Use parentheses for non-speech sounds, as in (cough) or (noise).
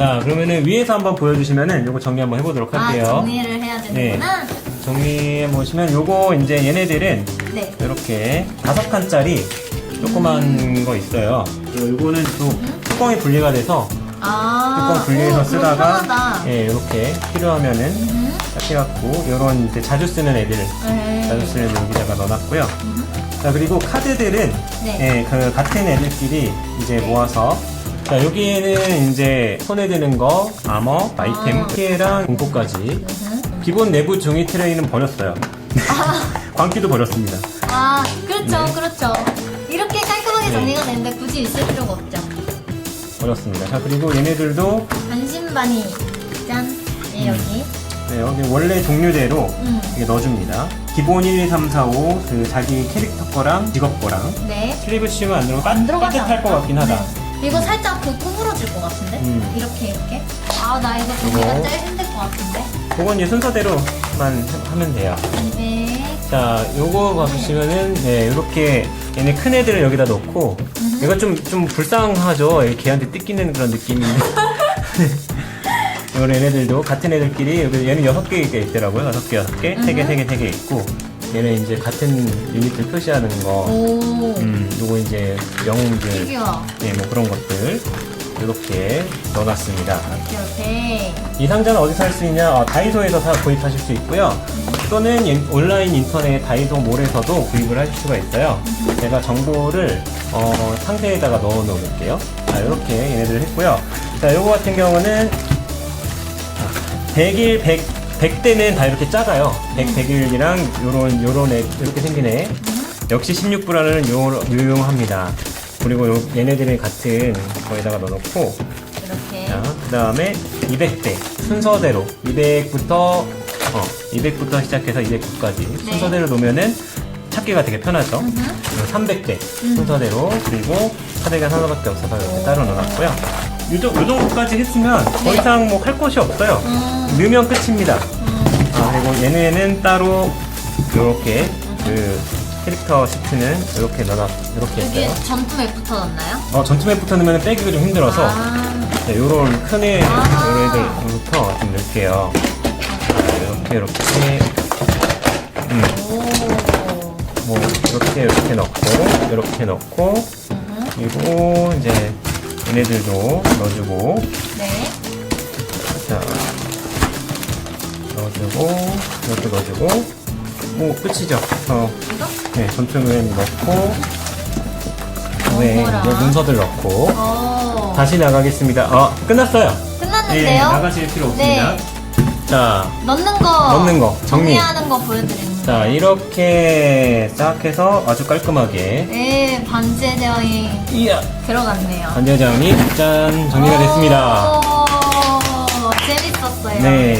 자, 그러면은 위에서 한번 보여주시면은 요거 정리 한번 해보도록 아, 할게요. 정리를 해야 되는구나. 정리해 보시면 요거 이제 얘네들은 네. 이렇게 다섯 칸짜리 조그만 거 있어요. 요거는 또 뚜껑이 분리가 돼서 아, 뚜껑 분리해서 오, 쓰다가 편하다. 예, 이렇게 필요하면은 음, 딱 해갖고 요런 이제 자주 쓰는 애들 네. 자주 쓰는 여기다가 넣어놨고요. 자 그리고 카드들은 네. 예, 그 같은 애들끼리 이제 모아서 자 여기에는 이제 손에 드는 거 아머 아이템 아. 피해랑 공포까지 음. 기본 내부 종이 트레이는 버렸어요. (laughs) 광기도 버렸습니다. 아, 그렇죠, 네. 그렇죠. 이렇게 깔끔하게 네. 정리가 되는데 굳이 있을 필요가 없죠. 버렸습니다. 자 그리고 얘네들도 반신반의 짠. 예, 여기. 네, 여기 원래 종류대로 음. 이게 넣어줍니다. 기본 1, 2, 3, 4, 5, 그 자기 캐릭터 거랑 직업 거랑 네. 슬리브 씌우면 안 들어가 안 들어가지 따뜻할 것? 같긴 하다. 네. 이거 살짝 그 구부러질 것 같은데? 음. 이렇게 이렇게. 아, 나 이거 이거. 정리가 제일 힘들 것 같은데. 그건 이제 순서대로만 하- 하면 돼요. 200. 자, 요거 보시면은 네, 이렇게 얘네 큰 애들을 여기다 넣고 얘가 좀좀 불쌍하죠. 얘 걔한테 뜯기는 그런 느낌이. (laughs) 이런 얘네들도 같은 애들끼리 여기 얘는 여섯 개 있더라고요. 여섯 개, 여섯 개, 세 개, 세 개, 세 개 있고 얘는 이제 같은 유닛을 표시하는 거. 오. 음, 요거 이제 영웅들, 피규어. 예, 뭐 그런 것들 이렇게 넣어놨습니다. 오케이, 오케이. 이 상자는 어디서 살수 있냐? 어, 다이소에서 사, 구입하실 수 있고요. 또는 인- 온라인 인터넷 다이소 몰에서도 구입을 하실 수가 있어요. 제가 정보를 어, 상자에다가 넣어 놓을게요. 자, 이렇게 얘네들을 했고요. 자, 요거 같은 경우는 100일, 100, 100대는 다 이렇게 작아요. 100, 100일이랑 요런, 요런 애, 이렇게 생긴 애. 역시 16불안은 유용합니다. 그리고 요, 얘네들은 같은 거에다가 넣어놓고, 이렇게. 자, 그 다음에 200대 순서대로 200부터 어 200부터 시작해서 209까지 네. 순서대로 놓으면은 찾기가 되게 편하죠. 그리고 300대 음. 순서대로 그리고 카드가 하나밖에 없어서 이렇게 따로 넣어놨고요. 요, 정- 요 정도까지 했으면 더 네. 이상 뭐 할 것이 없어요. 음. 넣으면 끝입니다. 음. 아, 그리고 얘네는 따로 이렇게 그 캐릭터 시트는 이렇게 넣어 이렇게 여기에 했어요. 전투 맵부터 넣나요? 어, 전투맵부터 넣으면 빼기가 좀 힘들어서 아. 네, 요런 큰 애, 아. 요런 애들부터 좀 넣을게요. 자, 이렇게, 이렇게, 음, 오. 뭐, 이렇게, 이렇게 넣고, 이렇게 넣고, 음. 그리고 이제 얘네들도 넣어주고, 네. 넣어주고, 이것도 넣어주고, 오, 끝이죠. 어, 이거? 네, 전투면 넣고, 네. 이제 문서들 넣고, 오. 다시 나가겠습니다. 어, 끝났어요. 끝났는데요? 네, 나가실 필요 없습니다. 네. 자, 넣는 거. 넣는 거, 정리. 정리하는 거 보여드리는 자, 거. 이렇게 싹 해서 아주 깔끔하게. 네, 반지의 제왕이 이야! 들어갔네요. 반지장이 짠! 정리가 됐습니다. 오, 재밌었어요. 네.